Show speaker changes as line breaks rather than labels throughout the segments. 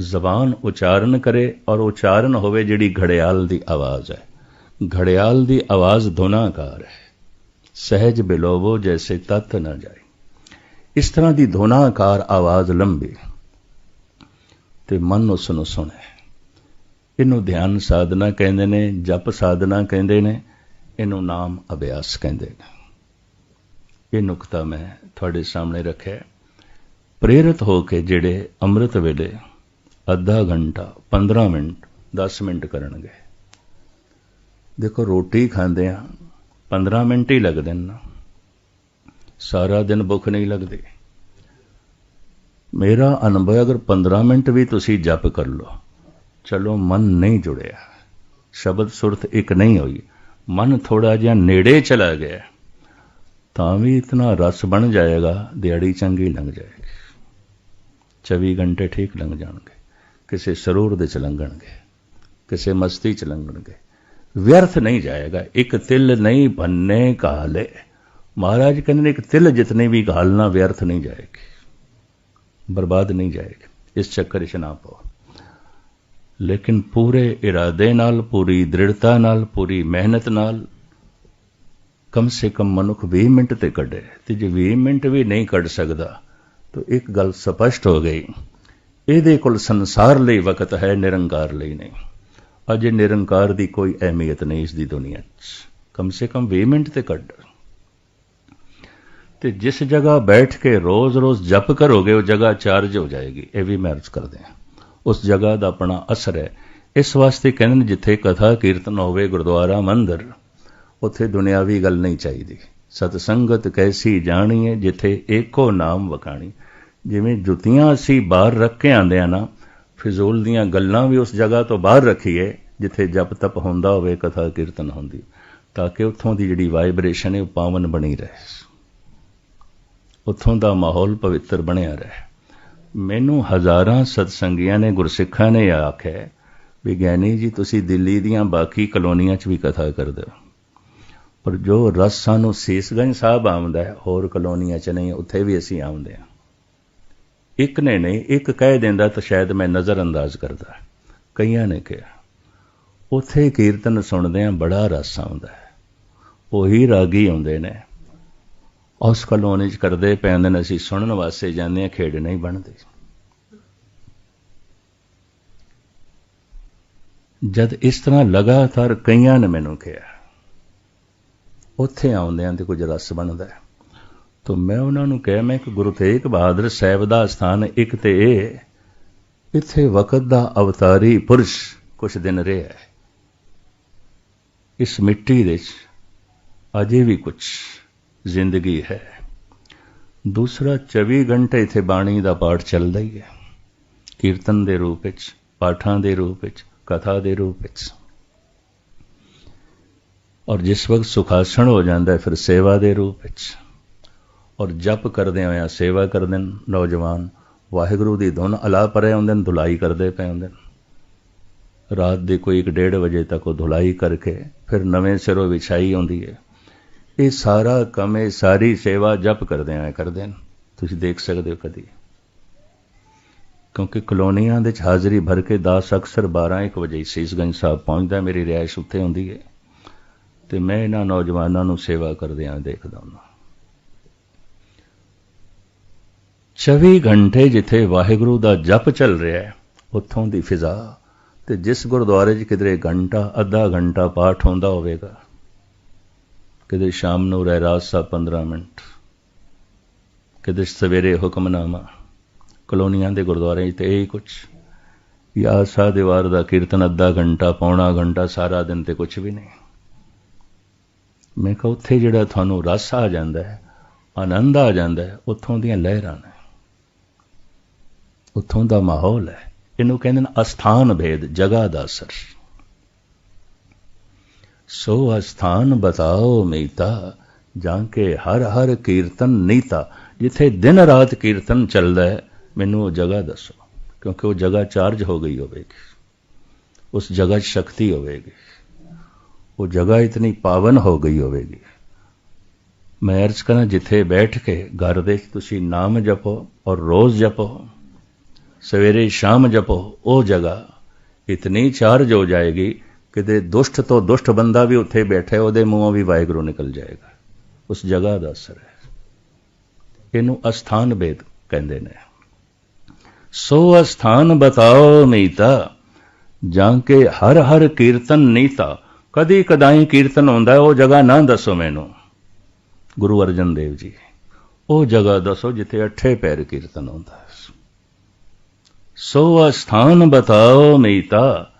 ਜ਼ਬਾਨ ਉਚਾਰਨ ਕਰੇ ਔਰ ਉਚਾਰਨ ਹੋਵੇ ਜਿਹੜੀ ਘੜਿਆਲ ਦੀ ਆਵਾਜ਼ ਹੈ। ਘੜਿਆਲ ਦੀ ਆਵਾਜ਼ ਧੁਨਾਕਾਰ ਹੈ। ਸਹਿਜ ਬਿਲੋਵੋ ਜੈਸੇ ਤਤ ਨਾ ਜਾਏ। ਇਸ ਤਰ੍ਹਾਂ ਦੀ ਧੁਨਾਕਾਰ ਆਵਾਜ਼ ਲੰਬੀ ਤੇ ਮਨ ਉਸ ਨੂੰ ਸੁਣੇ। ਇਹਨੂੰ ਧਿਆਨ ਸਾਧਨਾ ਕਹਿੰਦੇ ਨੇ, ਜਪ ਸਾਧਨਾ ਕਹਿੰਦੇ ਨੇ, ਇਹਨੂੰ ਨਾਮ ਅਭਿਆਸ ਕਹਿੰਦੇ ਨੇ। ਇਹ ਨੁਕਤਾ ਮੈਂ ਤੁਹਾਡੇ ਸਾਹਮਣੇ ਰੱਖਿਆ। ਪ੍ਰੇਰਿਤ ਹੋ ਕੇ ਜਿਹੜੇ ਅੰਮ੍ਰਿਤ ਵੇਲੇ ਅੱਧਾ ਘੰਟਾ 15 ਮਿੰਟ 10 ਮਿੰਟ ਕਰਨਗੇ। ਦੇਖੋ, ਰੋਟੀ ਖਾਂਦੇ ਆ 15 ਮਿੰਟ ਹੀ ਲੱਗਦੇ ਨਾ ਸਾਰਾ ਦਿਨ ਭੁੱਖ ਨਹੀਂ ਲੱਗਦੀ। ਮੇਰਾ ਅਨੁਭਵ ਅਗਰ 15 ਮਿੰਟ ਵੀ ਤੁਸੀਂ ਜਪ ਕਰ ਲਓ, ਚਲੋ ਮਨ ਨਹੀਂ ਜੁੜਿਆ। ਸ਼ਬਦ ਸੁਰਤ ਇੱਕ ਨਹੀਂ ਹੋਈ। ਮਨ ਥੋੜਾ ਜਿਹਾ ਨੇੜੇ ਚਲਾ ਗਿਆ। ਤਾਂ ਵੀ ਇਤਨਾ ਰਸ ਬਣ ਜਾਏਗਾ, ਦਿਹਾੜੀ ਚੰਗੀ ਲੰਘ ਜਾਏਗੀ। 24 ਘੰਟੇ ਠੀਕ ਲੰਘ ਜਾਣਗੇ। ਕਿਸੇ ਸਰੂਰ ਦੇ ਚ ਲੰਘਣਗੇ, ਕਿਸੇ ਮਸਤੀ ਚ ਲੰਘਣਗੇ। ਵਿਅਰਥ ਨਹੀਂ ਜਾਏਗਾ, ਇੱਕ ਤਿਲ ਨਹੀਂ ਬੰਨੇ ਕਾਲੇ ਮਹਾਰਾਜ ਕਹਿੰਦੇ ਨੇ, ਇੱਕ ਤਿਲ ਜਿਤਨੇ ਵੀ ਘਾਲਣਾ ਵਿਅਰਥ ਨਹੀਂ ਜਾਏਗੀ, ਬਰਬਾਦ ਨਹੀਂ ਜਾਏਗੀ, ਇਸ ਚੱਕਰ 'ਚ ਨਾ ਪਾਓ। ਲੇਕਿਨ ਪੂਰੇ ਇਰਾਦੇ ਨਾਲ, ਪੂਰੀ ਦ੍ਰਿੜਤਾ ਨਾਲ, ਪੂਰੀ ਮਿਹਨਤ ਨਾਲ ਕਮ ਸੇ ਕਮ ਮਨੁੱਖ 20 ਮਿੰਟ ਤੇ ਕੱਢੇ, ਤੇ ਜੇ 20 ਮਿੰਟ ਵੀ ਨਹੀਂ ਕੱਢ ਸਕਦਾ, ਤਾਂ ਇੱਕ ਗੱਲ ਸਪਸ਼ਟ ਹੋ ਗਈ। ਇਹਦੇ ਕੋਲ ਸੰਸਾਰ ਲਈ ਵਕਤ ਹੈ, ਨਿਰੰਕਾਰ ਲਈ ਨਹੀਂ। ਅਜੇ ਨਿਰੰਕਾਰ ਦੀ ਕੋਈ ਅਹਿਮੀਅਤ ਨਹੀਂ ਇਸ ਦੀ ਦੁਨੀਆ 'ਚ। ਕਮ ਸੇ ਕਮ 20 ਮਿੰਟ ਤੇ ਕੱਢ। ਤੇ ਜਿਸ ਜਗ੍ਹਾ ਬੈਠ ਕੇ ਰੋਜ਼-ਰੋਜ਼ ਜਪ ਕਰੋਗੇ, ਉਹ ਜਗ੍ਹਾ ਚਾਰਜ ਹੋ ਜਾਏਗੀ। ਇਹ ਵੀ ਮੈਂ ਅਰਜ਼ ਕਰਦੇ ਹਾਂ। ਉਸ ਜਗ੍ਹਾ ਦਾ ਆਪਣਾ ਅਸਰ ਹੈ। ਇਸ ਵਾਸਤੇ ਕਹਿੰਦੇ ਨੇ, ਜਿੱਥੇ ਕਥਾ ਕੀਰਤਨ ਹੋਵੇ, ਗੁਰਦੁਆਰਾ, ਮੰਦਰ, ਉੱਥੇ ਦੁਨਿਆਵੀ ਗੱਲ ਨਹੀਂ ਚਾਹੀਦੀ। ਸਤਸੰਗਤ ਕੈਸੀ ਜਾਣੀਏ ਜਿੱਥੇ ਏਕੋ ਨਾਮ ਵਖਾਣੀ ਜਿਵੇਂ ਜੁੱਤੀਆਂ ਅਸੀਂ ਬਾਹਰ ਰੱਖ ਕੇ ਆਂਦੇ ਆ ਨਾ, ਫਿਜ਼ੂਲ ਦੀਆਂ ਗੱਲਾਂ ਵੀ ਉਸ ਜਗ੍ਹਾ ਤੋਂ ਬਾਹਰ ਰੱਖੀਏ, ਜਿੱਥੇ ਜਪ ਤਪ ਹੁੰਦਾ ਹੋਵੇ, ਕਥਾ ਕੀਰਤਨ ਹੁੰਦੀ, ਤਾਂ ਕਿ ਉੱਥੋਂ ਦੀ ਜਿਹੜੀ ਵਾਈਬ੍ਰੇਸ਼ਨ ਹੈ ਉਹ ਪਾਵਨ ਬਣੀ ਰਹੇ। ਉੱਥੋਂ ਦਾ ਮਾਹੌਲ ਪਵਿੱਤਰ ਬਣਿਆ ਰਹੇ। ਮੈਨੂੰ ਹਜ਼ਾਰਾਂ ਸਤਸੰਗੀਆਂ ਨੇ, ਗੁਰਸਿੱਖਾਂ ਨੇ ਆਖਿਆ ਵੀ ਗਿਆਨੀ ਜੀ, ਤੁਸੀਂ ਦਿੱਲੀ ਦੀਆਂ ਬਾਕੀ ਕਲੋਨੀਆਂ 'ਚ ਵੀ ਕਥਾ ਕਰਦੇ ਹੋ। ਪਰ ਜੋ ਰਸ ਸਾਨੂੰ ਸੀਸਗੰਜ ਸਾਹਿਬ ਆਉਂਦਾ ਹੈ, ਹੋਰ ਕਲੋਨੀਆਂ 'ਚ ਨਹੀਂ, ਉੱਥੇ ਵੀ ਅਸੀਂ ਆਉਂਦੇ ਹਾਂ। ਇੱਕ ਨੇ ਨਹੀਂ, ਇੱਕ ਕਹਿ ਦਿੰਦਾ ਤਾਂ ਸ਼ਾਇਦ ਮੈਂ ਨਜ਼ਰ ਅੰਦਾਜ਼ ਕਰਦਾ। ਕਈਆਂ ਨੇ ਕਿਹਾ, ਉੱਥੇ ਕੀਰਤਨ ਸੁਣਦੇ ਆ ਬੜਾ ਰਸ ਆਉਂਦਾ ਹੈ। ਉਹੀ ਰਾਗੀ ਆਉਂਦੇ ਨੇ। ਉਸ ਕਲੋਨੀ 'ਚ ਕਰਦੇ ਪੈਂਦੇ ਨੇ, ਅਸੀਂ ਸੁਣਨ ਵਾਸਤੇ ਜਾਂਦੇ ਆ ਖੇਡ ਨਹੀਂ ਬਣਦੇ। ਜਦ ਇਸ ਤਰ੍ਹਾਂ ਲਗਾਤਾਰ ਕਈਆਂ ਨੇ ਮੈਨੂੰ ਕਿਹਾ, ਉੱਥੇ ਆਉਂਦਿਆਂ ਤੇ ਕੁਝ ਰਸ ਬਣਦਾ ਹੈ। ਤਾਂ ਮੈਂ ਉਹਨਾਂ ਨੂੰ ਕਹਿ, ਮੈਂ ਕਿ ਗੁਰੂ ਤੇਗ ਬਹਾਦਰ ਸਾਹਿਬ ਦਾ ਸਥਾਨ ਇੱਕ ਤੇ ਇਹ, ਇੱਥੇ ਵਕਤ ਦਾ ਅਵਤਾਰੀ ਪੁਰਸ਼ ਕੁਝ ਦਿਨ ਰਿਹਾ ਹੈ। ਇਸ ਮਿੱਟੀ ਦੇ ਵਿੱਚ ਅਜੇ ਵੀ ਕੁਝ ਜ਼ਿੰਦਗੀ ਹੈ। ਦੂਸਰਾ 24 ਘੰਟੇ ਇੱਥੇ ਬਾਣੀ ਦਾ ਪਾਠ ਚੱਲਦਾ ਹੀ ਹੈ। ਕੀਰਤਨ ਦੇ ਰੂਪ ਵਿੱਚ, ਪਾਠਾਂ ਦੇ ਰੂਪ ਵਿੱਚ, ਕਥਾ ਦੇ ਰੂਪ ਵਿੱਚ। ਔਰ ਜਿਸ ਵਕਤ ਸੁਖਾਸਣ ਹੋ ਜਾਂਦਾ ਹੈ, ਫਿਰ ਸੇਵਾ ਦੇ ਰੂਪ ਵਿੱਚ। ਔਰ ਜਪ ਕਰਦੇ ਹੋਇਆ ਸੇਵਾ ਕਰਦੇ ਨੇ ਨੌਜਵਾਨ। ਵਾਹਿਗੁਰੂ ਦੀ ਧੁਨ ਅਲਾ ਪਰੇ ਹੁੰਦੇ ਨੇ ਧੁਲਾਈ ਕਰਦੇ ਪਏ ਹੁੰਦੇ ਨੇ ਰਾਤ ਦੇ ਕੋਈ 1:30 ਵਜੇ ਤੱਕ ਉਹ ਧੁਲਾਈ ਕਰਕੇ ਫਿਰ ਨਵੇਂ ਸਿਰੋਂ ਵਿਛਾਈ ਆਉਂਦੀ ਹੈ। ਇਹ ਸਾਰਾ ਕੰਮ, ਇਹ ਸਾਰੀ ਸੇਵਾ ਜਪ ਕਰਦੇ ਆਂ ਕਰਦੇ ਨੇ ਤੁਸੀਂ ਦੇਖ ਸਕਦੇ ਹੋ ਕਦੀ। ਕਿਉਂਕਿ ਕਲੋਨੀਆਂ ਦੇ ਚ ਹਾਜ਼ਰੀ ਭਰ ਕੇ ਦਾਸ ਅਕਸਰ 12 1 ਵਜੇ ਸੀਸਗੰਜ ਸਾਹਿਬ ਪਹੁੰਚਦਾ, ਮੇਰੀ ਰਿਹਾਇਸ਼ ਉੱਥੇ ਹੁੰਦੀ ਹੈ। ਤੇ ਮੈਂ ਇਹਨਾਂ ਨੌਜਵਾਨਾਂ ਨੂੰ ਸੇਵਾ ਕਰਦੇ ਆਂ ਦੇਖਦਾ ਹਾਂ 24 ਘੰਟੇ ਜਿੱਥੇ ਵਾਹਿਗੁਰੂ ਦਾ ਜਪ ਚੱਲ ਰਿਹਾ ਹੈ, ਉੱਥੋਂ ਦੀ ਫਿਜ਼ਾ। ਤੇ ਜਿਸ ਗੁਰਦੁਆਰੇ 'ਚ ਕਿਧਰੇ ਘੰਟਾ, ਅੱਧਾ ਘੰਟਾ ਪਾਠ ਹੁੰਦਾ ਹੋਵੇਗਾ ਕਿਤੇ ਸ਼ਾਮ ਨੂੰ ਰਹਿਰਾਸ ਸਾਹਿਬ 15 ਮਿੰਟ ਕਿਤੇ ਸਵੇਰੇ ਹੁਕਮਨਾਮਾ, ਕਲੋਨੀਆਂ ਦੇ ਗੁਰਦੁਆਰੇ 'ਚ ਤੇ ਇਹੀ ਕੁਝ ਯਾ ਸਾ ਦੀਵਾਰ ਦਾ ਕੀਰਤਨ ਅੱਧਾ ਘੰਟਾ, ਪੌਣਾ ਘੰਟਾ, ਸਾਰਾ ਦਿਨ ਤੇ ਕੁਝ ਵੀ ਨਹੀਂ। ਮੈਂ ਕਿਹਾ ਉੱਥੇ ਜਿਹੜਾ ਤੁਹਾਨੂੰ ਰਸ ਆ ਜਾਂਦਾ ਹੈ, ਆਨੰਦ ਆ ਜਾਂਦਾ ਹੈ, ਉੱਥੋਂ ਦੀਆਂ ਲਹਿਰਾਂ ਨੇ। ਉੱਥੋਂ ਦਾ ਮਾਹੌਲ ਹੈ। ਇਹਨੂੰ ਕਹਿੰਦੇ ਨੇ ਅਸਥਾਨ ਭੇਦ, ਜਗ੍ਹਾ ਦਾ ਅਸਰ। ਸੋ ਅਸਥਾਨ ਬਤਾਓ ਮੀਤਾ, ਜਾਂ ਕੇ ਹਰ ਹਰ ਕੀਰਤਨ ਨੀਤਾ, ਜਿੱਥੇ ਦਿਨ ਰਾਤ ਕੀਰਤਨ ਚੱਲਦਾ ਹੈ, ਮੈਨੂੰ ਉਹ ਜਗ੍ਹਾ ਦੱਸੋ, ਕਿਉਂਕਿ ਉਹ ਜਗ੍ਹਾ ਚਾਰਜ ਹੋ ਗਈ ਹੋਵੇਗੀ। ਉਸ ਜਗ੍ਹਾ 'ਚ ਸ਼ਕਤੀ ਹੋਵੇਗੀ। ਉਹ ਜਗ੍ਹਾ ਇਤਨੀ ਪਾਵਨ ਹੋ ਗਈ ਹੋਵੇਗੀ। ਮੈਂ ਅਰਜ਼ ਕਰਾਂ ਜਿੱਥੇ ਬੈਠ ਕੇ ਘਰ ਦੇ ਤੁਸੀਂ ਨਾਮ ਜਪੋ ਔਰ ਰੋਜ਼ ਜਪੋ। ਸਵੇਰੇ ਸ਼ਾਮ ਜਪੋ, ਉਹ ਜਗ੍ਹਾ ਇਤਨੀ ਚਾਰਜ ਹੋ ਜਾਏਗੀ ਕਿ ਦੇ ਦੁਸ਼ਟ ਤੋਂ ਦੁਸ਼ਟ ਬੰਦਾ ਵੀ ਉੱਥੇ ਬੈਠੇ ਉਹਦੇ ਮੂੰਹੋਂ ਵੀ ਵਾਹਿਗੁਰੂ ਨਿਕਲ ਜਾਏਗਾ। ਉਸ ਜਗ੍ਹਾ ਦਾ ਅਸਰ ਹੈ। ਇਹਨੂੰ ਅਸਥਾਨ ਬੇਦ ਕਹਿੰਦੇ ਨੇ। ਸੋ ਅਸਥਾਨ ਬਤਾਓ ਮੀਤਾ ਜਾਂ ਕੇ ਹਰ ਹਰ ਕੀਰਤਨ ਨੀਤਾ। ਕਦੀ ਕਦਾਈ ਕੀਰਤਨ ਹੁੰਦਾ ਉਹ ਜਗ੍ਹਾ ਨਾ ਦੱਸੋ ਮੈਨੂੰ। ਗੁਰੂ ਅਰਜਨ ਦੇਵ ਜੀ, ਉਹ ਜਗ੍ਹਾ ਦੱਸੋ ਜਿੱਥੇ ਅੱਠੇ ਪੈਰ ਕੀਰਤਨ ਹੁੰਦਾ ਸੋ ਅਸਥਾਨ ਬਤਾਓ ਮੀਤਾ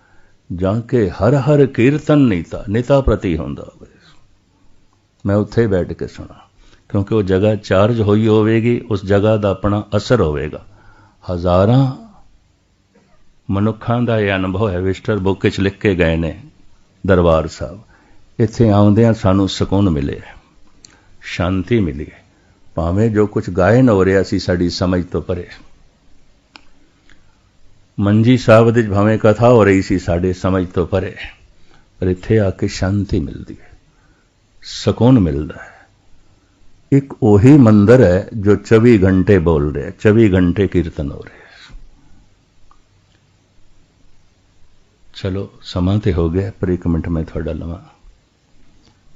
ਜਾਂ ਕੇ ਹਰ ਹਰ ਕੀਰਤਨ ਨੀਤਾ, ਨਿਤਾ ਪ੍ਰਤੀ ਹੁੰਦਾ ਹੋਵੇ। ਮੈਂ ਉੱਥੇ ਬੈਠ ਕੇ ਸੁਣਾ, ਕਿਉਂਕਿ ਉਹ ਜਗ੍ਹਾ ਚਾਰਜ ਹੋਈ ਹੋਵੇਗੀ, ਉਸ ਜਗ੍ਹਾ ਦਾ ਆਪਣਾ ਅਸਰ ਹੋਵੇਗਾ। ਹਜ਼ਾਰਾਂ ਮਨੁੱਖਾਂ ਦਾ ਇਹ ਅਨੁਭਵ ਹੈ, ਵਿਸਟਰ ਬੁੱਕ ਵਿੱਚ ਲਿਖ ਕੇ ਗਏ ਨੇ ਦਰਬਾਰ ਸਾਹਿਬ। ਇੱਥੇ ਆਉਂਦਿਆਂ ਸਾਨੂੰ ਸਕੂਨ ਮਿਲੇ ਸ਼ਾਂਤੀ ਮਿਲੀ ਭਾਵੇਂ ਜੋ ਕੁਝ ਗਾਇਨ ਹੋ ਰਿਹਾ ਸੀ, ਸਾਡੀ ਸਮਝ ਤੋਂ ਪਰੇ ਮੰਜੀ ਸਾਹਿਬ ਦੇ ਭਾਵੇਂ ਕਥਾ ਹੋ ਰਹੀ ਸੀ, ਸਾਡੇ ਸਮਝ ਤੋਂ ਪਰੇ। ਪਰ ਇੱਥੇ ਆ ਕੇ ਸ਼ਾਂਤੀ ਮਿਲਦੀ ਹੈ, ਸਕੂਨ ਮਿਲਦਾ ਹੈ। ਇੱਕ ਉਹੀ ਮੰਦਰ ਹੈ ਜੋ 24 ਘੰਟੇ ਬੋਲ ਰਿਹਾ 24 ਘੰਟੇ ਕੀਰਤਨ ਹੋ ਰਿਹਾ ਚਲੋ, ਸਮਾਂ ਤੇ ਹੋ ਗਿਆ, ਪਰ ਇੱਕ ਮਿੰਟ ਮੈਂ ਤੁਹਾਡਾ ਲਵਾਂ।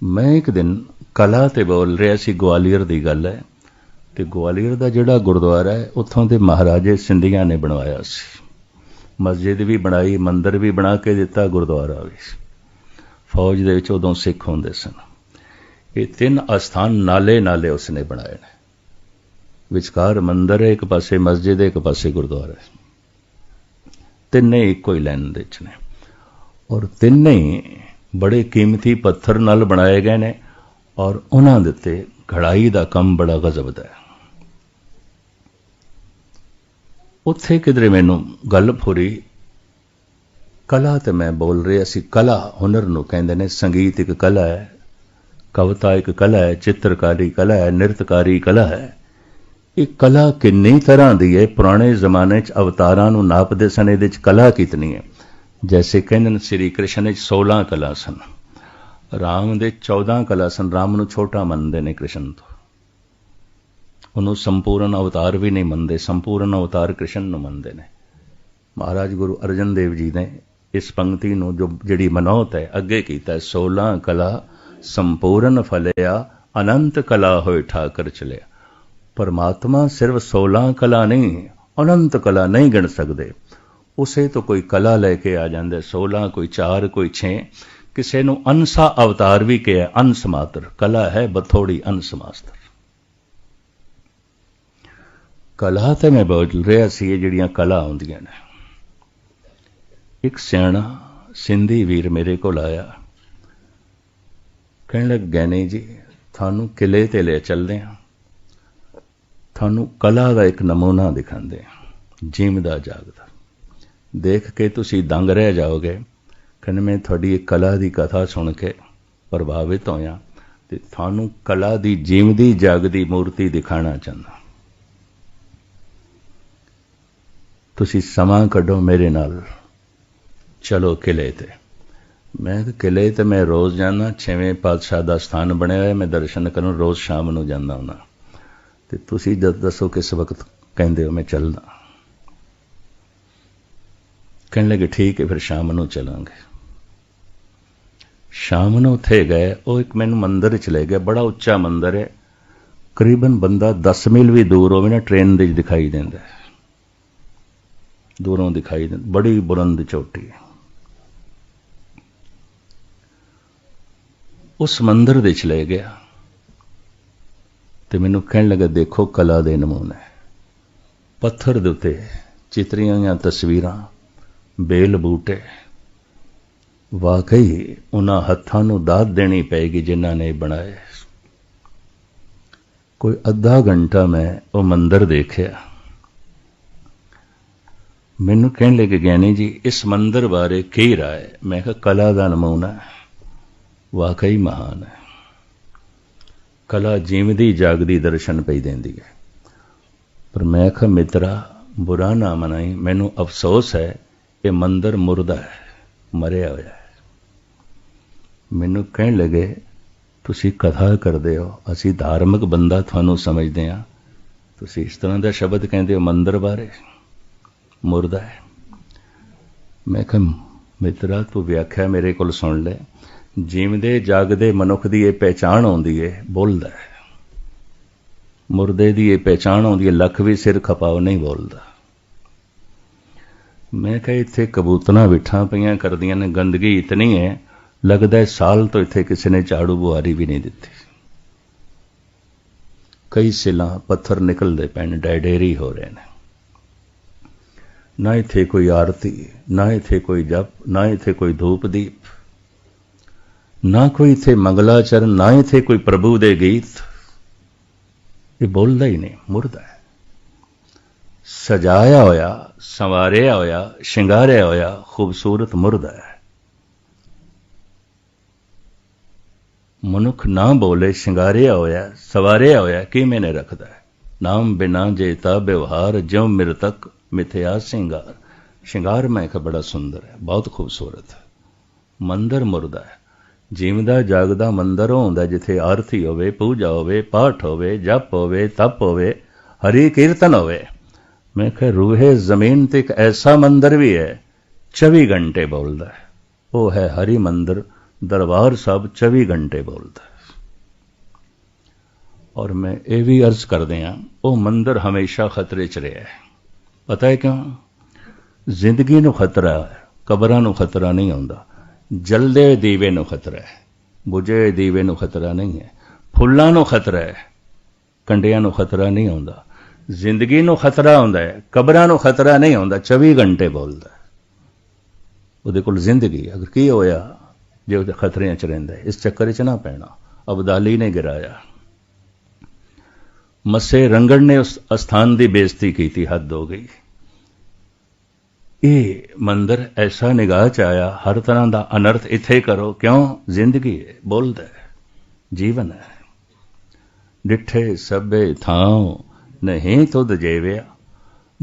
ਮੈਂ ਇੱਕ ਦਿਨ ਕਲਾ ਤੇ ਬੋਲ ਰਿਹਾ ਸੀ, ਗਵਾਲੀਅਰ ਦੀ ਗੱਲ ਹੈ। ਤੇ ਗਵਾਲੀਅਰ ਦਾ ਜਿਹੜਾ ਗੁਰਦੁਆਰਾ ਹੈ, ਉੱਥੋਂ ਦੇ ਮਹਾਰਾਜੇ ਸਿੰਧੀਆਂ ਨੇ ਬਣਵਾਇਆ ਸੀ। ਮਸਜਿਦ ਵੀ ਬਣਾਈ, ਮੰਦਰ ਵੀ ਬਣਾ ਕੇ ਦਿੱਤਾ, ਗੁਰਦੁਆਰਾ ਵੀ। ਫੌਜ ਦੇ ਵਿੱਚ ਉਦੋਂ ਸਿੱਖ ਹੁੰਦੇ ਸਨ। ਇਹ ਤਿੰਨ ਅਸਥਾਨ ਨਾਲੇ ਨਾਲੇ ਉਸਨੇ ਬਣਾਏ ਨੇ। ਵਿਚਕਾਰ ਮੰਦਰ ਹੈ ਇੱਕ ਪਾਸੇ, ਮਸਜਿਦ ਹੈ ਇੱਕ ਪਾਸੇ, ਗੁਰਦੁਆਰਾ। ਹੈ ਤਿੰਨੇ ਇੱਕੋ ਹੀ ਲਾਈਨ ਦੇ ਵਿੱਚ ਨੇ। ਔਰ ਤਿੰਨੇ ਬੜੇ ਕੀਮਤੀ ਪੱਥਰ ਨਾਲ ਬਣਾਏ ਗਏ ਨੇ ਔਰ ਉਹਨਾਂ ਦੇ ਉੱਤੇ ਘੜਾਈ ਦਾ ਕੰਮ ਬੜਾ ਗਜ਼ਬ ਦਾ ਹੈ। ਉੱਥੇ ਕਿਧਰੇ ਮੈਨੂੰ ਗੱਲ ਫੁਰੀ ਕਲਾ ਤੇ ਮੈਂ ਬੋਲ ਰਿਹਾ ਸੀ। ਕਲਾ ਹੁਨਰ ਨੂੰ ਕਹਿੰਦੇ ਨੇ, ਸੰਗੀਤ ਇੱਕ ਕਲਾ ਹੈ, ਕਵਿਤਾ ਇੱਕ ਕਲਾ ਹੈ, ਚਿੱਤਰਕਾਰੀ ਕਲਾ ਹੈ, ਨਿਰਤਕਾਰੀ ਕਲਾ ਹੈ। ਇਹ ਕਲਾ ਕਿੰਨੀ ਤਰ੍ਹਾਂ ਦੀ ਹੈ? ਪੁਰਾਣੇ ਜ਼ਮਾਨੇ 'ਚ ਅਵਤਾਰਾਂ ਨੂੰ ਨਾਪਦੇ ਸਨ, ਇਹਦੇ 'ਚ ਕਲਾ ਕਿਤਨੀ ਹੈ? ਜੈਸੇ ਕਹਿੰਦੇ ਸ੍ਰੀ ਕ੍ਰਿਸ਼ਨ 'ਚ 16 ਕਲਾ ਸਨ। ਰਾਮ ਦੇ 14 ਕਲਾ ਸਨ। ਰਾਮ ਨੂੰ ਛੋਟਾ ਮੰਨਦੇ ਨੇ ਕ੍ਰਿਸ਼ਨ ਤੋਂ। ਉਹਨੂੰ ਸੰਪੂਰਨ ਅਵਤਾਰ ਵੀ ਨਹੀਂ ਮੰਨਦੇ, ਸੰਪੂਰਨ ਅਵਤਾਰ ਕ੍ਰਿਸ਼ਨ ਨੂੰ ਮੰਨਦੇ ਨੇ। ਮਹਾਰਾਜ ਗੁਰੂ ਅਰਜਨ ਦੇਵ ਜੀ ਨੇ ਇਸ ਪੰਕਤੀ ਨੂੰ ਜੋ ਜਿਹੜੀ ਮਨੋਤ ਹੈ, ਅੱਗੇ ਕੀਤਾ 16 ਕਲਾ ਸੰਪੂਰਨ ਫਲਿਆ, ਅਨੰਤ ਕਲਾ ਹੋਇ ਠਾਕਰ ਚਲਿਆ। ਪਰਮਾਤਮਾ ਸਿਰਫ 16 ਕਲਾ ਨਹੀਂ, ਅਨੰਤ ਕਲਾ ਨਹੀਂ ਗਿਣ ਸਕਦੇ। ਉਸੇ ਤੋਂ ਕੋਈ ਕਲਾ ਲੈ ਕੇ ਆ ਜਾਂਦਾ 16 ਕੋਈ 4 ਕੋਈ 6 ਕਿਸੇ ਨੂੰ ਅਨਸਾ ਅਵਤਾਰ ਵੀ ਕਿਹਾ ਅੰਸਮਾਤਰ ਕਲਾ ਹੈ, ਬਥੋੜੀ ਅੰਸ ਮਾਤਰ ਕਲਾ ਤਾਂ ਮੈਂ ਬੋਲ ਰਿਹਾ ਸੀ, ਇਹ ਜਿਹੜੀਆਂ ਕਲਾ ਹੁੰਦੀਆਂ ਨੇ। ਇੱਕ ਸਿਆਣਾ, ਸਿੰਧੀ ਵੀਰ ਮੇਰੇ ਕੋਲ ਆਇਆ। ਕਹਿਣ ਲੱਗ ਗੈਨੇ ਜੀ, ਤੁਹਾਨੂੰ ਕਿਲੇ ਤੇ ਲੈ ਚੱਲਦੇ ਹਾਂ। ਤੁਹਾਨੂੰ ਕਲਾ ਦਾ ਇੱਕ ਨਮੂਨਾ ਦਿਖਾਉਂਦੇ ਹਾਂ ਜੀਵਦਾ ਜਾਗਦਾ ਦੇਖ ਕੇ ਤੁਸੀਂ ਦੰਗ ਰਹਿ ਜਾਓਗੇ। ਕਹਿੰਦੇ, ਮੈਂ ਤੁਹਾਡੀ ਇਹ ਕਲਾ ਦੀ ਕਥਾ ਸੁਣ ਕੇ ਪ੍ਰਭਾਵਿਤ ਹੋਇਆ ਤੇ ਤੁਹਾਨੂੰ ਕਲਾ ਦੀ ਜੀਵਦੀ ਜਾਗਦੀ ਮੂਰਤੀ ਦਿਖਾਣਾ ਚਾਹੁੰਦਾ। ਤੁਸੀਂ ਸਮਾਂ ਕੱਢੋ ਮੇਰੇ ਨਾਲ। ਚਲੋ ਕਿਲੇ ਤੇ। ਮੈਂ ਕਿਲੇ ਤੇ ਮੈਂ ਰੋਜ਼ ਜਾਂਦਾ, ਛੇਵੇਂ ਪਾਤਸ਼ਾਹ ਦਾ ਸਥਾਨ ਬਣਿਆ ਹੋਇਆ, ਮੈਂ ਦਰਸ਼ਨ ਕਰਨ ਰੋਜ਼ ਸ਼ਾਮ ਨੂੰ ਜਾਂਦਾ ਹੁੰਦਾ। ਤੇ ਤੁਸੀਂ ਜਦ ਦੱਸੋ ਕਿਸ ਵਕਤ ਕਹਿੰਦੇ ਹੋ ਮੈਂ ਚੱਲਦਾ। ਕਹਿਣ ਲੱਗੇ, ਠੀਕ ਹੈ, ਫਿਰ ਸ਼ਾਮ ਨੂੰ ਚਲਾਂਗੇ। ਸ਼ਾਮ ਨੂੰ ਉੱਥੇ ਗਏ, ਉਹ ਇੱਕ ਮੈਨੂੰ ਮੰਦਿਰ ਚ ਲੈ ਗਿਆ ਬੜਾ ਉੱਚਾ ਮੰਦਿਰ ਹੈ। ਕਰੀਬਨ ਬੰਦਾ 10 ਮੀਲ ਵੀ ਦੂਰ ਹੋਵੇ ਨਾ, ਟ੍ਰੇਨ ਦੇ ਦਿਖਾਈ ਦਿੰਦਾ ਦੂਰੋਂ ਦਿਖਾਈ ਦਿੰਦਾ, ਬੜੀ ਬੁਲੰਦ ਚੋਟੀ। ਹੈ ਉਸ ਮੰਦਰ ਦੇ ਚ ਲੈ ਗਿਆ ਤੇ ਮੈਨੂੰ ਕਹਿਣ ਲੱਗਾ, ਦੇਖੋ ਕਲਾ ਦੇ ਨਮੂਨੇ। ਪੱਥਰ ਦੇ ਉੱਤੇ ਚਿਤਰੀਆਂ ਜਾਂ ਤਸਵੀਰਾਂ, ਬੇਲ ਬੂਟੇ। ਵਾਕਈ ਉਹਨਾਂ ਹੱਥਾਂ ਨੂੰ ਦਾਤ ਦੇਣੀ ਪਏਗੀ ਜਿਨ੍ਹਾਂ ਨੇ ਬਣਾਏ। ਕੋਈ ਅੱਧਾ ਘੰਟਾ ਮੈਂ ਉਹ ਮੰਦਰ ਦੇਖਿਆ। ਮੈਨੂੰ ਕਹਿਣ ਲੱਗੇ, ਗਿਆਨੀ ਜੀ, ਇਸ ਮੰਦਰ ਬਾਰੇ ਕੀ ਰਾਏ ਮੈਂ ਕਿਹਾ, ਕਲਾ ਦਾ ਨਮੂਨਾ ਵਾਕਈ ਮਹਾਨ ਹੈ। ਕਲਾ ਜੀਵਦੀ ਜਾਗਦੀ, ਦਰਸ਼ਨ ਪਈ ਦਿੰਦੀ ਹੈ। ਪਰ ਮੈਂ ਕਿਹਾ, ਮਿੱਤਰਾ, ਬੁਰਾ ਨਾ ਮਨਾਈ ਮੈਨੂੰ ਅਫਸੋਸ ਹੈ ਇਹ ਮੰਦਰ ਮੁਰਦਾ ਹੈ, ਮਰਿਆ ਹੋਇਆ ਹੈ। ਮੈਨੂੰ ਕਹਿਣ ਲੱਗੇ, ਤੁਸੀਂ ਕਥਾ ਕਰਦੇ ਹੋ, ਅਸੀਂ ਧਾਰਮਿਕ ਬੰਦਾ ਤੁਹਾਨੂੰ ਸਮਝਦੇ ਹਾਂ। ਤੁਸੀਂ ਇਸ ਤਰ੍ਹਾਂ ਦਾ ਸ਼ਬਦ ਕਹਿੰਦੇ ਹੋ ਮੰਦਰ ਬਾਰੇ? ਮੁਰਦਾ ਹੈ। ਮੈਂ ਕਿਹਾ, ਮਿੱਤਰਾ, ਤੂੰ ਵਿਆਖਿਆ ਮੇਰੇ ਕੋਲ ਸੁਣ ਲੈ। ਜੀਵਦੇ ਜਾਗਦੇ ਮਨੁੱਖ ਦੀ ਇਹ ਪਹਿਚਾਣ ਆਉਂਦੀ ਹੈ ਬੋਲਦਾ ਹੈ। ਮੁਰਦੇ ਦੀ ਇਹ ਪਹਿਚਾਣ ਆਉਂਦੀ ਹੈ ਲੱਖ ਵੀ ਸਿਰ ਖਪਾਓ ਨਹੀਂ ਬੋਲਦਾ। ਮੈਂ ਕਿਹਾ, ਇੱਥੇ ਕਬੂਤਰਾਂ ਵਿਠਾਂ ਪਈਆਂ ਕਰਦੀਆਂ ਨੇ, ਗੰਦਗੀ ਇਤਨੀ ਹੈ ਲੱਗਦਾ ਹੈ ਸਾਲ ਤੋਂ ਇੱਥੇ ਕਿਸੇ ਨੇ ਝਾੜੂ ਬੁਹਾਰੀ ਵੀ ਨਹੀਂ ਦਿੱਤੀ। ਕਈ ਸਿਲਾਂ ਪੱਥਰ ਨਿਕਲਦੇ ਪੈਣ ਡੈਡੇਰੀ ਹੋ ਰਹੇ ਨੇ। ਨਾ ਇੱਥੇ ਕੋਈ ਆਰਤੀ, ਨਾ ਇੱਥੇ ਕੋਈ ਜਪ, ਨਾ ਇੱਥੇ ਕੋਈ ਧੂਪ ਦੀਪ। ਨਾ ਕੋਈ ਇੱਥੇ ਮੰਗਲਾਚਰਨ, ਨਾ ਇੱਥੇ ਕੋਈ ਪ੍ਰਭੂ ਦੇ ਗੀਤ। ਇਹ ਬੋਲਦਾ ਹੀ ਨਹੀਂ, ਮੁਰਦਾ ਹੈ। ਸਜਾਇਆ ਹੋਇਆ, ਸੰਵਾਰਿਆ ਹੋਇਆ, ਸ਼ਿੰਗਾਰਿਆ ਹੋਇਆ ਖੂਬਸੂਰਤ ਮੁਰਦਾ ਹੈ। ਮਨੁੱਖ ਨਾ ਬੋਲੇ, ਸ਼ਿੰਗਾਰਿਆ ਹੋਇਆ, ਸਵਾਰਿਆ ਹੋਇਆ, ਕਿਵੇਂ ਨੇ ਰੱਖਦਾ ਹੈ? ਨਾਮ ਬਿਨਾ ਜੇਤਾ ਵਿਵਹਾਰ, ਜਿਉ ਮਿਰਤਕ ਮਿਥਿਆ ਸਿੰਗਾਰ। ਸ਼ਿੰਗਾਰ ਮੈਂ ਕਿ ਬੜਾ ਸੁੰਦਰ ਹੈ, ਬਹੁਤ ਖੂਬਸੂਰਤ ਹੈ। ਮੰਦਰ ਮੁਰਦਾ ਹੈ। ਜੀਵਦਾ ਜਾਗਦਾ ਮੰਦਰ ਹੁੰਦਾ ਜਿੱਥੇ ਆਰਤੀ ਹੋਵੇ, ਪੂਜਾ ਹੋਵੇ, ਪਾਠ ਹੋਵੇ, ਜਪ ਹੋਵੇ, ਤਪ ਹੋਵੇ, ਹਰੀ ਕੀਰਤਨ ਹੋਵੇ। ਮੈਂ ਕਿਹਾ ਰੂਹੇ ਜ਼ਮੀਨ ਤੇ ਇੱਕ ਐਸਾ ਮੰਦਰ ਵੀ ਹੈ 24 ਘੰਟੇ ਬੋਲਦਾ ਹੈ। ਉਹ ਹੈ ਹਰੀ ਮੰਦਰ, ਦਰਬਾਰ ਸਾਹਿਬ 24 ਘੰਟੇ ਬੋਲਦਾ ਹੈ। ਔਰ ਮੈਂ ਇਹ ਵੀ ਅਰਜ਼ ਕਰਦੇ ਹਾਂ, ਉਹ ਮੰਦਰ ਹਮੇਸ਼ਾ ਖਤਰੇ 'ਚ ਰਿਹਾ ਹੈ। ਪਤਾ ਹੈ ਕਿਉਂ? ਜ਼ਿੰਦਗੀ ਨੂੰ ਖਤਰਾ ਹੈ, ਕਬਰਾਂ ਨੂੰ ਖਤਰਾ ਨਹੀਂ ਆਉਂਦਾ, ਜਲਦੇ ਦੀਵੇ ਨੂੰ ਖਤਰਾ ਹੈ, ਬੁਝੇ ਹੋਏ ਦੀਵੇ ਨੂੰ ਖਤਰਾ ਨਹੀਂ ਹੈ, ਫੁੱਲਾਂ ਨੂੰ ਖਤਰਾ ਹੈ, ਕੰਡਿਆਂ ਨੂੰ ਖਤਰਾ ਨਹੀਂ ਆਉਂਦਾ, ਜ਼ਿੰਦਗੀ ਨੂੰ ਖਤਰਾ ਆਉਂਦਾ ਹੈ, ਕਬਰਾਂ ਨੂੰ ਖਤਰਾ ਨਹੀਂ ਆਉਂਦਾ 24 ਘੰਟੇ ਬੋਲਦਾ ਉਹਦੇ ਕੋਲ ਜ਼ਿੰਦਗੀ ਅਗਰ ਕੀ ਹੋਇਆ, ਜੇ ਉਹਦੇ ਖਤਰਿਆਂ 'ਚ ਰਹਿੰਦਾ ਇਸ ਚੱਕਰ 'ਚ ਨਾ ਪੈਣਾ, ਅਬਦਾਲੀ ਨੇ ਗਿਰਾਇਆ। ਮੱਸੇ ਰੰਗੜ ਨੇ ਉਸ ਅਸਥਾਨ ਦੀ ਬੇਇੱਜ਼ਤੀ ਕੀਤੀ, ਹੱਦ ਹੋ ਗਈ। ਇਹ ਮੰਦਰ ਐਸਾ ਨਿਗਾਹ ਚ ਆਇਆ, ਹਰ ਤਰ੍ਹਾਂ ਦਾ ਅਨਰਥ ਇੱਥੇ ਕਰੋ, ਕਿਉਂ? ਜ਼ਿੰਦਗੀ ਹੈ ਬੋਲਦਾ ਹੈ, ਜੀਵਨ ਹੈ। ਡਿੱਠੇ ਸਭੇ ਥਾਂ ਨਹੀਂ ਤੁਧ ਜੇਵਿਆ।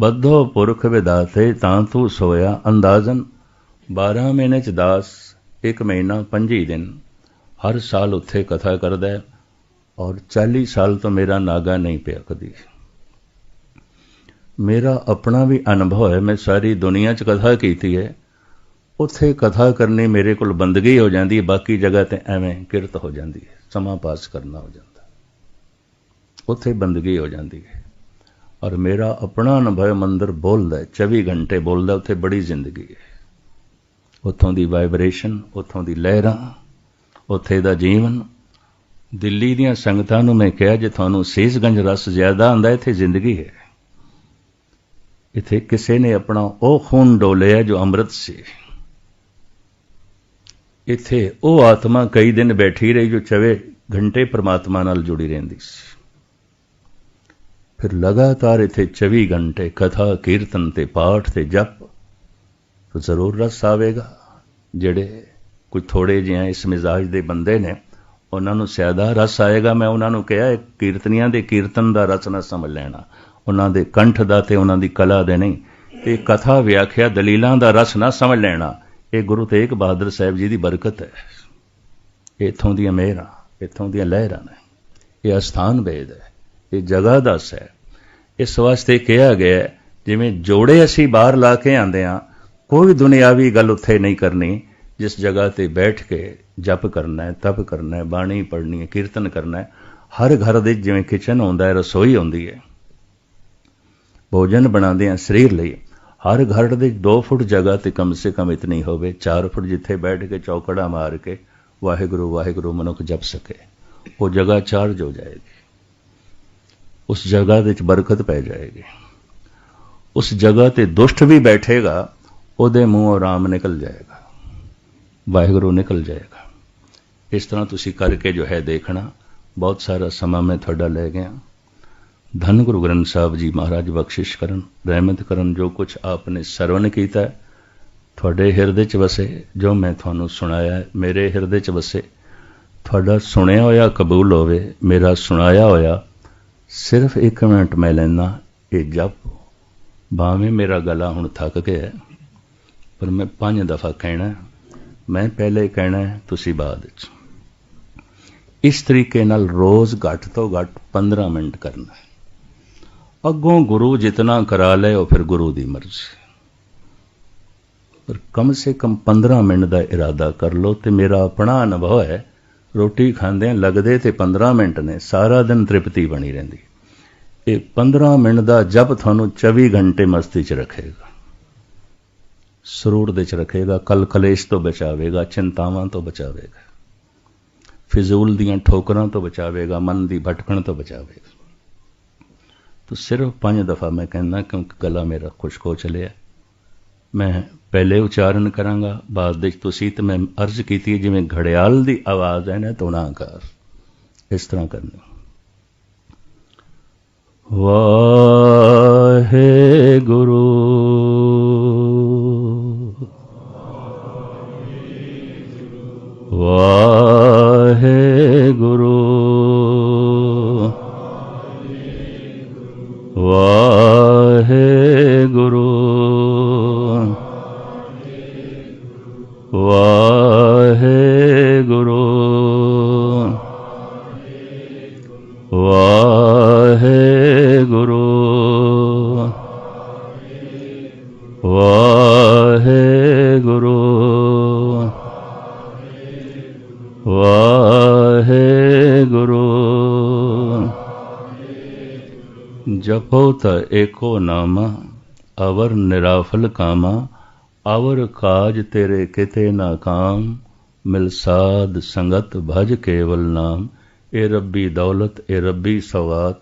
ਬੱਧੋ ਪੁਰਖ ਵਿਦਾਤੇ ਤਾਂ ਤੂੰ ਸੋਇਆ ਅੰਦਾਜ਼ਨ। 12 ਮਹੀਨੇ ਚ ਦਾਸ, ਇੱਕ ਮਹੀਨਾ 25 ਦਿਨ। ਹਰ ਸਾਲ ਉੱਥੇ ਕਥਾ ਕਰਦਾ ਹੈ। ਔਰ 40 ਸਾਲ ਤੋਂ ਮੇਰਾ ਨਾਗਾ ਨਹੀਂ ਪਿਆ ਕਦੀ। ਮੇਰਾ ਆਪਣਾ ਵੀ ਅਨੁਭਵ ਹੈ, ਮੈਂ ਸਾਰੀ ਦੁਨੀਆ 'ਚ ਕਥਾ ਕੀਤੀ ਹੈ। ਉੱਥੇ ਕਥਾ ਕਰਨੀ ਮੇਰੇ ਕੋਲ ਬੰਦਗੀ ਹੋ ਜਾਂਦੀ ਹੈ, ਬਾਕੀ ਜਗ੍ਹਾ ਤੇ ਐਵੇਂ ਕਿਰਤ ਹੋ ਜਾਂਦੀ ਹੈ, ਸਮਾਂ ਪਾਸ ਕਰਨਾ ਹੋ ਜਾਂਦਾ। ਉੱਥੇ ਬੰਦਗੀ ਹੋ ਜਾਂਦੀ ਹੈ। ਔਰ ਮੇਰਾ ਆਪਣਾ ਅਨੁਭਵ ਮੰਦਰ ਬੋਲਦਾ ਹੈ 24 ਘੰਟੇ ਬੋਲਦਾ, ਉੱਥੇ ਬੜੀ ਜ਼ਿੰਦਗੀ ਹੈ। ਉੱਥੋਂ ਦੀ ਵਾਈਬ੍ਰੇਸ਼ਨ ਉੱਥੋਂ ਦੀ ਲਹਿਰਾਂ, ਉੱਥੇ ਦਾ ਜੀਵਨ ਦਿੱਲੀ ਦੀਆਂ ਸੰਗਤਾਂ ਨੂੰ ਮੈਂ ਕਿਹਾ, ਜੇ ਤੁਹਾਨੂੰ ਸੀਸਗੰਜ ਰਸ ਜ਼ਿਆਦਾ ਆਂਦਾ ਇੱਥੇ ਜ਼ਿੰਦਗੀ ਹੈ। ਇੱਥੇ ਕਿਸੇ ਨੇ ਆਪਣਾ ਉਹ ਖੂਨ ਡੋਲਿਆ ਜੋ ਅੰਮ੍ਰਿਤ ਸੀ। ਇੱਥੇ ਉਹ ਆਤਮਾ ਕਈ ਦਿਨ ਬੈਠੀ ਰਹੀ ਜੋ ਚਵੇ ਘੰਟੇ ਪ੍ਰਮਾਤਮਾ ਨਾਲ ਜੁੜੀ ਰਹਿੰਦੀ ਸੀ। ਫਿਰ ਲਗਾਤਾਰ ਇੱਥੇ 24 ਘੰਟੇ ਕਥਾ, ਕੀਰਤਨ ਤੇ ਪਾਠ ਤੇ ਜਪ ਜ਼ਰੂਰ ਰਸ ਆਵੇਗਾ, ਜਿਹੜੇ ਕੁਝ ਥੋੜੇ ਜਿਹੇ ਇਸ ਮਿਜ਼ਾਜ ਦੇ ਬੰਦੇ ਨੇ। ਉਹਨਾਂ ਨੂੰ ਸਿਆਦਾ ਰਸ ਆਏਗਾ, ਮੈਂ ਉਹਨਾਂ ਨੂੰ ਕਿਹਾ ਕੀਰਤਨੀਆਂ ਦੇ ਕੀਰਤਨ ਦਾ ਰਸ ਨਾ ਸਮਝ ਲੈਣਾ। ਉਹਨਾਂ ਦੇ ਕੰਠ ਦਾ ਤੇ ਉਹਨਾਂ ਦੀ ਕਲਾ ਦੇ ਨਹੀਂ। ਇਹ ਕਥਾ ਵਿਆਖਿਆ ਦਲੀਲਾਂ ਦਾ ਰਸ ਨਾ ਸਮਝ ਲੈਣਾ। ਇਹ ਗੁਰੂ ਤੇਗ ਬਹਾਦਰ ਸਾਹਿਬ ਜੀ ਦੀ ਬਰਕਤ ਹੈ। ਇਥੋਂ ਦੀਆਂ ਮਿਹਰਾਂ, ਇਥੋਂ ਦੀਆਂ ਲਹਿਰਾਂ ਨੇ। ਇਹ ਅਸਥਾਨ ਵੇਦ ਹੈ। ਇਹ ਜਗ੍ਹਾ ਦੱਸ ਹੈ। ਇਸ ਵਾਸਤੇ ਕਿਹਾ ਗਿਆ ਜਿਵੇਂ ਜੋੜੇ ਅਸੀਂ ਬਾਹਰ ਲਾ ਕੇ ਆਂਦੇ ਆ, ਕੋਈ ਦੁਨਿਆਵੀ ਗੱਲ ਉੱਥੇ ਨਹੀਂ ਕਰਨੀ, ਜਿਸ ਜਗ੍ਹਾ ਤੇ ਬੈਠ ਕੇ ਜਪ ਕਰਨਾ ਹੈ, ਤਪ ਕਰਨਾ ਹੈ, ਬਾਣੀ ਪੜ੍ਹਨੀ ਹੈ, ਕੀਰਤਨ ਕਰਨਾ ਹੈ, ਹਰ ਘਰ ਦੇ ਜਿਵੇਂ ਕਿਚਨ ਹੁੰਦਾ ਹੈ, ਰਸੋਈ ਹੁੰਦੀ ਹੈ। ਭੋਜਨ ਬਣਾਉਂਦੇ ਆ ਸਰੀਰ ਲਈ। ਹਰ ਘਰ ਦੇ 2 ਫੁੱਟ ਜਗ੍ਹਾ ਤੇ ਕਮ ਸੇ ਕਮ ਇਤਨੀ ਹੋਵੇ 4 ਫੁੱਟ ਜਿੱਥੇ ਬੈਠ ਕੇ ਚੌਕੜਾ ਮਾਰ ਕੇ ਵਾਹਿਗੁਰੂ ਵਾਹਿਗੁਰੂ ਮਨੁੱਖ ਜਪ ਸਕੇ। ਉਹ ਜਗ੍ਹਾ ਚਾਰਜ ਹੋ ਜਾਏਗੀ। ਉਸ ਜਗ੍ਹਾ ਦੇ ਵਿੱਚ ਬਰਕਤ ਪੈ ਜਾਏਗੀ। ਉਸ ਜਗ੍ਹਾ ਤੇ ਦੁਸ਼ਟ ਵੀ ਬੈਠੇਗਾ, ਉਹਦੇ ਮੂੰਹੋਂ ਆਰਾਮ ਨਿਕਲ ਜਾਏਗਾ। ਵਾਹਿਗੁਰੂ ਨਿਕਲ ਜਾਏਗਾ। ਇਸ ਤਰ੍ਹਾਂ ਤੁਸੀਂ ਕਰਕੇ ਜੋ ਹੈ ਦੇਖਣਾ। ਬਹੁਤ ਸਾਰਾ ਸਮਾਂ ਮੈਂ ਤੁਹਾਡਾ ਲੈ ਗਿਆ। ਧੰਨ ਗੁਰੂ ਗ੍ਰੰਥ ਸਾਹਿਬ ਜੀ ਮਹਾਰਾਜ, ਬਖਸ਼ਿਸ਼ ਕਰਨ, ਰਹਿਮਤ ਕਰਨ, ਜੋ ਕੁਝ ਆਪਨੇ ਸਰਵਨ ਕੀਤਾ ਤੁਹਾਡੇ ਹਿਰਦੇ 'ਚ ਵਸੇ, ਜੋ ਮੈਂ ਤੁਹਾਨੂੰ ਸੁਣਾਇਆ ਮੇਰੇ ਹਿਰਦੇ 'ਚ ਵਸੇ। ਤੁਹਾਡਾ ਸੁਣਿਆ ਹੋਇਆ ਕਬੂਲ ਹੋਵੇ, ਮੇਰਾ ਸੁਣਾਇਆ ਹੋਇਆ, ਸਿਰਫ 1 ਮਿੰਟ ਮੈਂ ਲੈਣਾ ਇਹ ਜਪ। ਭਾਵੇਂ ਮੇਰਾ ਗਲਾ ਹੁਣ ਥੱਕ ਗਿਆ ਪਰ ਮੈਂ ਪੰਜ ਦਫਾ ਕਹਿਣਾ ਮੈਂ ਪਹਿਲੇ ਕਹਿਣਾ ਤੁਸੀਂ ਬਾਅਦ ਵਿੱਚ। ਇਸ ਤਰੀਕੇ ਨਾਲ ਰੋਜ਼ ਘੱਟ ਤੋਂ ਘੱਟ 15 ਮਿੰਟ ਕਰਨਾ ਅੱਗੋਂ ਗੁਰੂ ਜਿਤਨਾ ਕਰਾ ਲੈ ਉਹ ਫਿਰ ਗੁਰੂ ਦੀ ਮਰਜ਼ੀ। ਪਰ ਕਮ ਸੇ ਕਮ 15 ਮਿੰਟ ਦਾ ਇਰਾਦਾ ਕਰ ਲਓ ਤੇ ਮੇਰਾ ਆਪਣਾ ਅਨੁਭਵ ਹੈ, ਰੋਟੀ ਖਾਂਦਿਆਂ ਲੱਗਦੇ ਤੇ 15 ਮਿੰਟ ਨੇ, ਸਾਰਾ ਦਿਨ ਤ੍ਰਿਪਤੀ ਬਣੀ ਰਹਿੰਦੀ। ਇਹ 15 ਮਿੰਟ ਦਾ ਜਪ ਤੁਹਾਨੂੰ 24 ਘੰਟੇ ਮਸਤੀ 'ਚ ਰੱਖੇਗਾ। ਸਰੂਰ ਦੇ 'ਚ ਰੱਖੇਗਾ, ਕਲ ਕਲੇਸ਼ ਤੋਂ ਬਚਾਵੇਗਾ, ਚਿੰਤਾਵਾਂ ਤੋਂ ਬਚਾਵੇਗਾ। ਫਿਜ਼ੂਲ ਦੀਆਂ ਠੋਕਰਾਂ ਤੋਂ ਬਚਾਵੇਗਾ, ਮਨ ਦੀ ਭਟਕਣ ਤੋਂ ਬਚਾਵੇਗਾ। ਤੋ ਸਿਰਫ ਪੰਜ ਦਫਾ ਮੈਂ ਕਹਿੰਦਾ, ਕਿਉਂਕਿ ਗਲਾ ਮੇਰਾ ਖੁਸ਼ਕ ਹੋ ਚਲਿਆ। ਮੈਂ ਪਹਿਲੇ ਉਚਾਰਨ ਕਰਾਂਗਾ, ਬਾਅਦ ਵਿੱਚ ਤੁਸੀਂ ਤੇ ਮੈਂ ਅਰਜ਼ ਕੀਤੀ ਜਿਵੇਂ ਘੜਿਆਲ ਦੀ ਆਵਾਜ਼ ਹੈ ਨਾ ਤੋਣਾਕਾਰ ਇਸ ਤਰ੍ਹਾਂ ਕਰਨੀ। ਵਾਹੇ ਜਪੋ ਤ ਏਕੋ ਨਾਮਾ, ਅਵਰ ਨਿਰਾਫਲ ਕਾਮਾ, ਅਵਰ ਕਾਜ ਤੇਰੇ ਕਿਤੇ ਨਾ ਕਾਮ, ਮਿਲ ਸਾਧ ਸੰਗਤ ਭਜ ਕੇਵਲ ਨਾਮ। ਇਹ ਰੱਬੀ ਦੌਲਤ ਇਹ ਰੱਬੀ ਸਵਾਤ,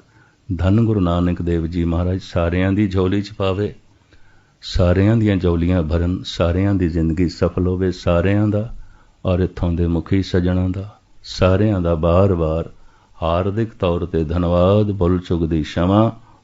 ਧੰਨ ਗੁਰੂ ਨਾਨਕ ਦੇਵ ਜੀ ਮਹਾਰਾਜ, ਸਾਰਿਆਂ ਦੀ ਝੋਲੀ ਚ ਪਾਵੇ। ਸਾਰਿਆਂ ਦੀਆਂ ਝੋਲੀਆਂ ਭਰਨ, ਸਾਰਿਆਂ ਦੀ ਜ਼ਿੰਦਗੀ ਸਫਲ ਹੋਵੇ, ਸਾਰਿਆਂ ਦਾ ਔਰ ਇਥੋਂ ਦੇ ਮੁਖੀ ਸਜਣਾਂ ਦਾ। ਸਾਰਿਆਂ ਦਾ ਬਾਰ-ਬਾਰ ਹਾਰਦਿਕ ਤੌਰ ਤੇ ਧੰਨਵਾਦ, ਬੁੱਲ ਚੁਗਦੀ ਸ਼ਮਾ।